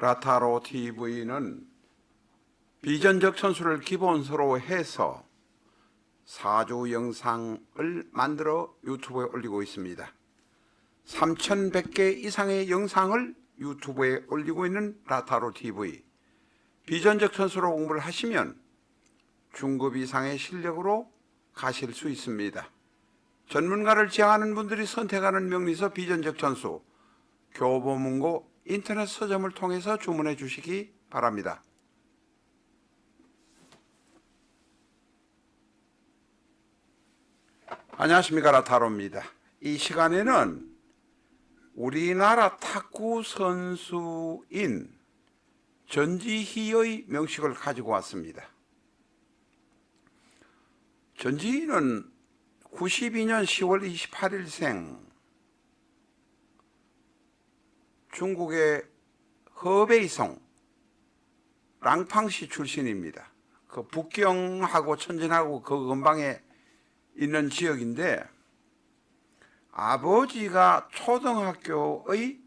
라타로 TV는 비전적 선수를 기본서로 해서 사주 영상을 만들어 유튜브에 올리고 있습니다. 3,100개 이상의 영상을 유튜브에 올리고 있는 라타로 TV. 비전적 선수로 공부를 하시면 중급 이상의 실력으로 가실 수 있습니다. 전문가를 지향하는 분들이 선택하는 명리서 비전적 전수 교보문고 인터넷 서점을 통해서 주문해 주시기 바랍니다. 안녕하십니까 라타로입니다. 이 시간에는 우리나라 탁구 선수인 전지희의 명식을 가지고 왔습니다. 전지희는 92년 10월 28일생 중국의 허베이성 랑팡시 출신입니다. 그 북경하고 천진하고 그 근방에 있는 지역인데 아버지가 초등학교의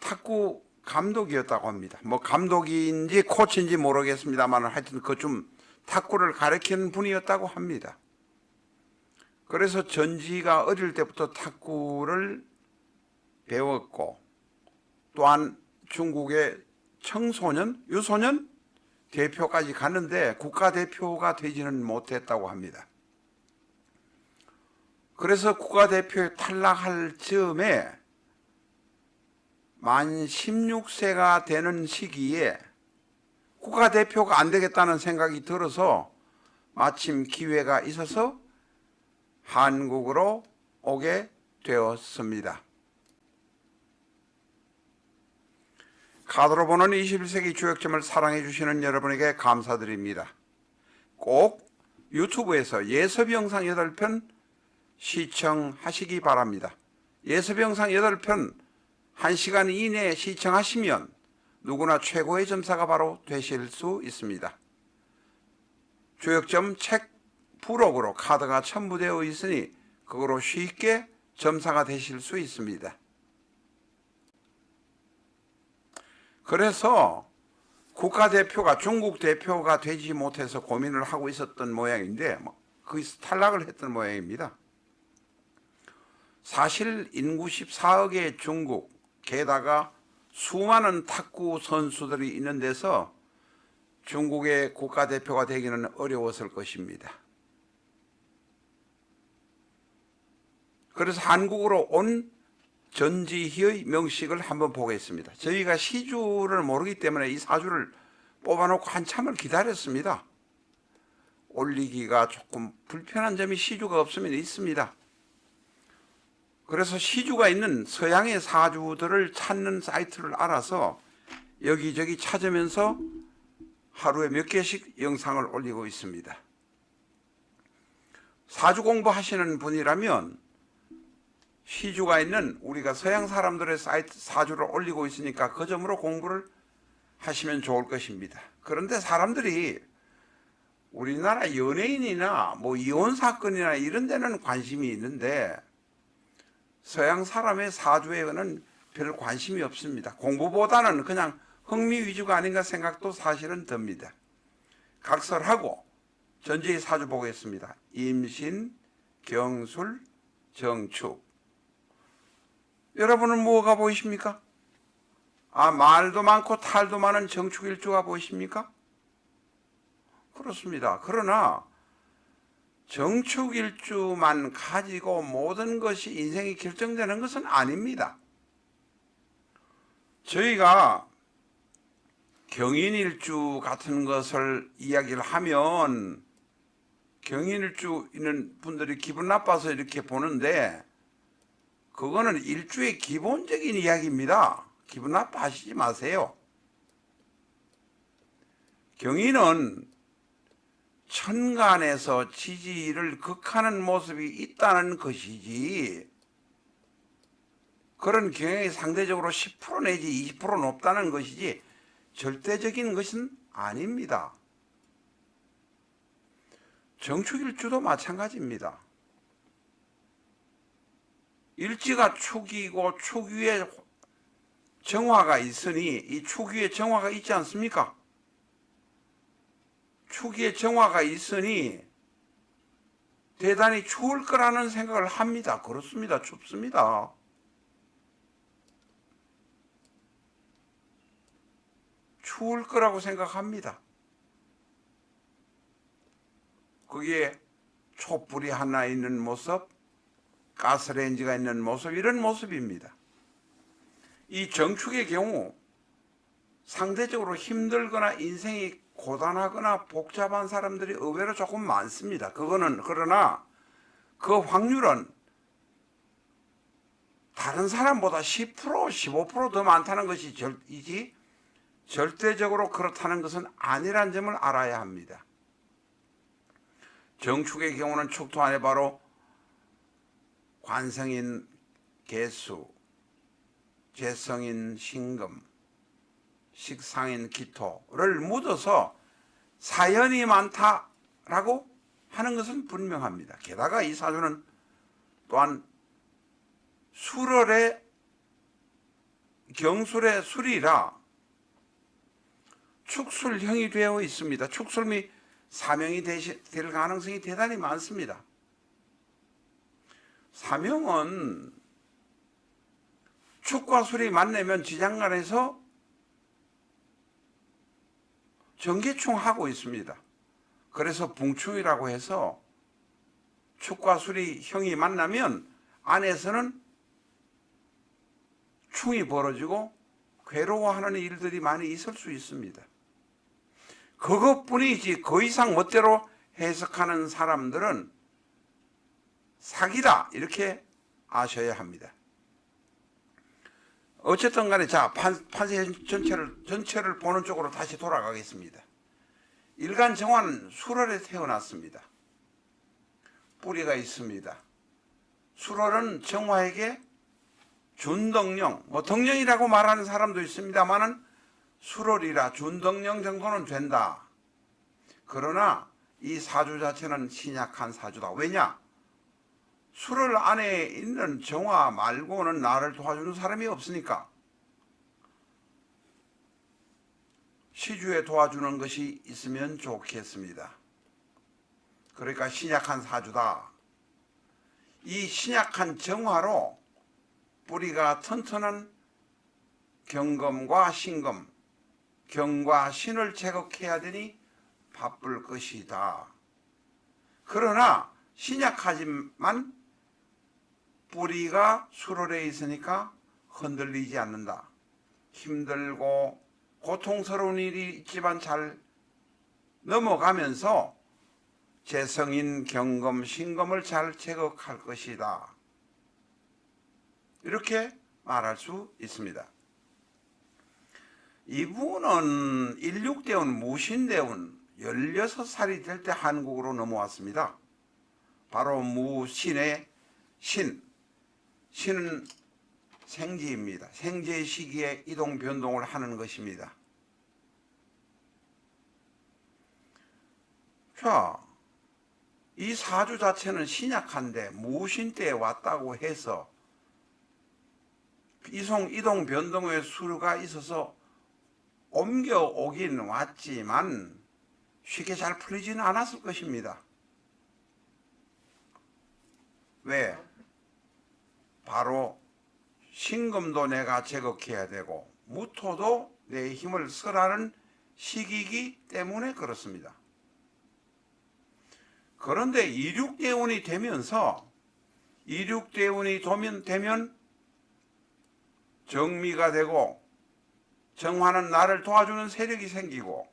탁구 감독이었다고 합니다. 뭐 감독인지 코치인지 모르겠습니다만 하여튼 그 좀 탁구를 가르치는 분이었다고 합니다. 그래서 전지가 어릴 때부터 탁구를 배웠고 또한 중국의 청소년, 유소년 대표까지 갔는데 국가대표가 되지는 못했다고 합니다. 그래서 국가대표에 탈락할 즈음에 만 16세가 되는 시기에 국가대표가 안 되겠다는 생각이 들어서 마침 기회가 있어서 한국으로 오게 되었습니다. 카드로 보는 21세기 주역점을 사랑해 주시는 여러분에게 감사드립니다. 꼭 유튜브에서 예습 영상 8편 시청하시기 바랍니다. 예습 영상 8편 1시간 이내에 시청하시면 누구나 최고의 점사가 바로 되실 수 있습니다. 주역점 책 부록으로 카드가 첨부되어 있으니 그거로 쉽게 점사가 되실 수 있습니다. 그래서 국가대표가 중국 대표가 되지 못해서 고민을 하고 있었던 모양인데 뭐 거기서 탈락을 했던 모양입니다. 사실 인구 14억의 중국 게다가 수많은 탁구 선수들이 있는 데서 중국의 국가대표가 되기는 어려웠을 것입니다. 그래서 한국으로 온 전지희의 명식을 한번 보겠습니다. 저희가 시주를 모르기 때문에 이 사주를 뽑아놓고 한참을 기다렸습니다. 올리기가 조금 불편한 점이 시주가 없으면 있습니다. 그래서 시주가 있는 서양의 사주들을 찾는 사이트를 알아서 여기저기 찾으면서 하루에 몇 개씩 영상을 올리고 있습니다. 사주 공부하시는 분이라면 시주가 있는 우리가 서양 사람들의 사이트 사주를 올리고 있으니까 그 점으로 공부를 하시면 좋을 것입니다. 그런데 사람들이 우리나라 연예인이나 뭐 이혼 사건이나 이런 데는 관심이 있는데 서양 사람의 사주에는 별 관심이 없습니다. 공부보다는 그냥 흥미 위주가 아닌가 생각도 사실은 듭니다. 각설하고 전제의 사주 보겠습니다. 임신, 경술, 정축. 여러분은 뭐가 보이십니까? 아, 말도 많고 탈도 많은 정축일주가 보이십니까? 그렇습니다. 그러나 정축일주만 가지고 모든 것이 인생이 결정되는 것은 아닙니다. 저희가 경인일주 같은 것을 이야기를 하면 경인일주 있는 분들이 기분 나빠서 이렇게 보는데 그거는 일주의 기본적인 이야기입니다. 기분 나빠하시지 마세요. 경인은 천간에서 지지를 극하는 모습이 있다는 것이지 그런 경향이 상대적으로 10% 내지 20% 높다는 것이지 절대적인 것은 아닙니다. 정축일주도 마찬가지입니다. 일지가 축 위에 정화가 있으니 이 축위에 정화가 있지 않습니까? 축위에 정화가 있으니 대단히 추울 거라는 생각을 합니다. 그렇습니다. 춥습니다. 추울 거라고 생각합니다. 거기에 촛불이 하나 있는 모습, 가스레인지가 있는 모습, 이런 모습입니다. 이 정축의 경우 상대적으로 힘들거나 인생이 고단하거나 복잡한 사람들이 의외로 조금 많습니다. 그거는 그러나 그 확률은 다른 사람보다 10% 15%더 많다는 것이 절 이지 절대적으로 그렇다는 것은 아니란 점을 알아야 합니다. 정축의 경우는 축토 안에 바로 관성인 개수, 재성인 신금, 식상인 기토를 묻어서 사연이 많다라고 하는 것은 분명합니다. 게다가 이 사주는 또한 술월의 경술의 술이라 축술형이 되어 있습니다. 축술미 사명이 되시- 될 가능성이 대단히 많습니다. 사명은 축과 술이 만나면 지장간에서 전개충 하고 있습니다. 그래서 붕충이라고 해서 축과 술이 형이 만나면 안에서는 충이 벌어지고 괴로워하는 일들이 많이 있을 수 있습니다. 그것뿐이지 그 이상 멋대로 해석하는 사람들은 사기다 이렇게 아셔야 합니다. 어쨌든 간에 자 판, 판세 전체를 전체를 보는 쪽으로 다시 돌아가겠습니다. 일간 정화는 수월에 태어났습니다. 뿌리가 있습니다. 수월은 정화에게 준덕령, 뭐 덕령이라고 말하는 사람도 있습니다만은 수월이라 준덕령 정도는 된다. 그러나 이 사주 자체는 신약한 사주다. 왜냐? 수월 안에 있는 정화 말고는 나를 도와주는 사람이 없으니까 시주에 도와주는 것이 있으면 좋겠습니다. 그러니까 신약한 사주다. 이 신약한 정화로 뿌리가 튼튼한 경검과 신검, 경과 신을 제거해야 되니 바쁠 것이다. 그러나 신약하지만 뿌리가 수월에 있으니까 흔들리지 않는다. 힘들고 고통스러운 일이 있지만 잘 넘어가면서 재성인 경검, 신검을 잘 제거할 것이다. 이렇게 말할 수 있습니다. 이분은 일육대운 무신대운 16살이 될 때 한국으로 넘어왔습니다. 바로 무신의 신. 신은 생지입니다. 생지의 시기에 이동 변동을 하는 것입니다. 자, 이 사주 자체는 신약한데 무신 때에 왔다고 해서 이송 이동 변동의 수가 있어서 옮겨 오긴 왔지만 쉽게 잘 풀리지는 않았을 것입니다. 왜? 바로 신금도 내가 제거해야 되고 무토도 내 힘을 쓰라는 시기이기 때문에 그렇습니다. 그런데 이륙대운이 되면서 이륙대운이 되면, 되면 정미가 되고 정화는 나를 도와주는 세력이 생기고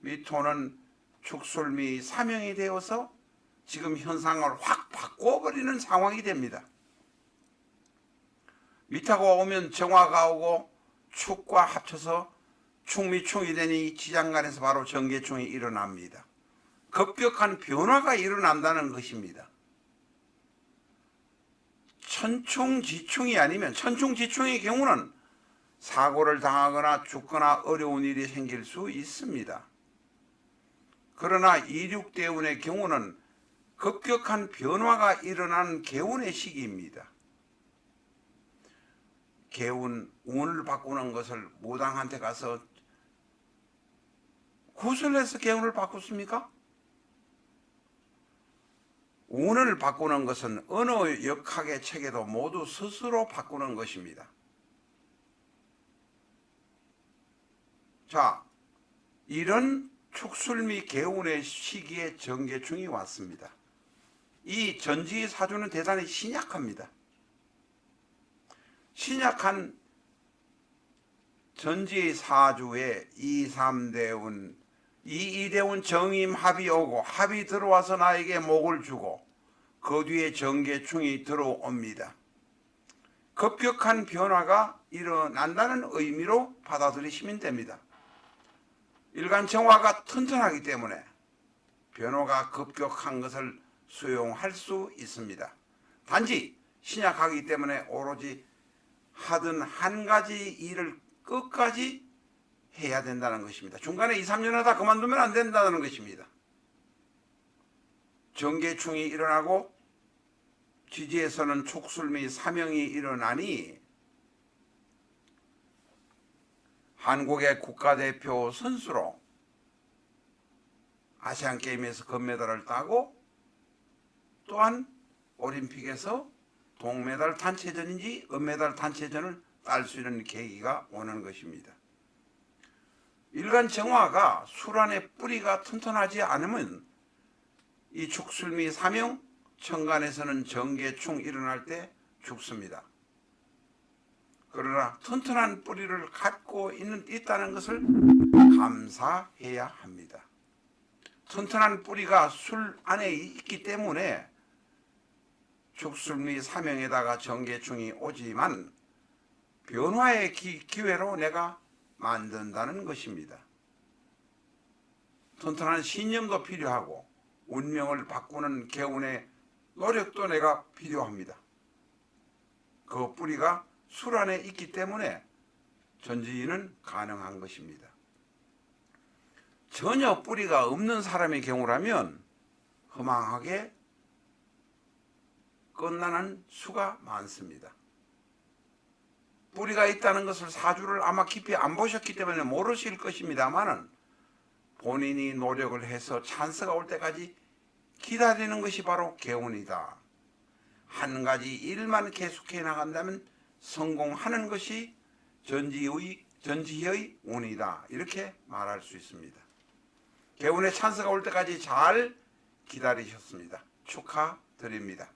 미토는 축술미 사명이 되어서 지금 현상을 확 바꿔버리는 상황이 됩니다. 미타가 오면 정화가 오고 축과 합쳐서 충미충이 되니 지장간에서 바로 정계충이 일어납니다. 급격한 변화가 일어난다는 것입니다. 천충지충이 아니면 천충지충의 경우는 사고를 당하거나 죽거나 어려운 일이 생길 수 있습니다. 그러나 이륙대운의 경우는 급격한 변화가 일어난 개운의 시기입니다. 개운 운을 바꾸는 것을 무당한테 가서 구슬해서 개운을 바꿨습니까? 운을 바꾸는 것은 어느 역학의 책에도 모두 스스로 바꾸는 것입니다. 자, 이런 축술 및 개운의 시기에 정계충이 왔습니다. 이 전지 사주는 대단히 신약합니다. 신약한 전지 사주에 2, 3대운, 이 이대운 정임 합이 오고 합이 들어와서 나에게 목을 주고 그 뒤에 정계충이 들어옵니다. 급격한 변화가 일어난다는 의미로 받아들이시면 됩니다. 일간 정화가 튼튼하기 때문에 변화가 급격한 것을 수용할 수 있습니다. 단지 신약하기 때문에 오로지 하던 한 가지 일을 끝까지 해야 된다는 것입니다. 중간에 2, 3년 하다 그만두면 안 된다는 것입니다. 정계충이 일어나고 지지에서는 촉술 및 사명이 일어나니 한국의 국가대표 선수로 아시안 게임에서 금메달을 따고 또한 올림픽에서 동메달 단체전인지 은메달 단체전을 딸 수 있는 계기가 오는 것입니다. 일간 정화가 술안의 뿌리가 튼튼하지 않으면 이및 사명 천간에서는 정계충 일어날 때 죽습니다. 그러나 튼튼한 뿌리를 갖고 있는, 있다는 것을 감사해야 합니다. 튼튼한 뿌리가 술 안에 있기 때문에 및 사명에다가 정계충이 오지만 변화의 기, 기회로 내가 만든다는 것입니다. 튼튼한 신념도 필요하고 운명을 바꾸는 개운의 노력도 내가 필요합니다. 그 뿌리가 술 안에 있기 때문에 전지는 가능한 것입니다. 전혀 뿌리가 없는 사람의 경우라면 허망하게 끝나는 수가 많습니다. 뿌리가 있다는 것을 사주를 아마 깊이 안 보셨기 때문에 모르실 것입니다만은 본인이 노력을 해서 찬스가 올 때까지 기다리는 것이 바로 개운이다. 한 가지 일만 계속해 나간다면 성공하는 것이 전지의 전지의 운이다. 이렇게 말할 수 있습니다. 개운의 찬스가 올 때까지 잘 기다리셨습니다. 축하드립니다.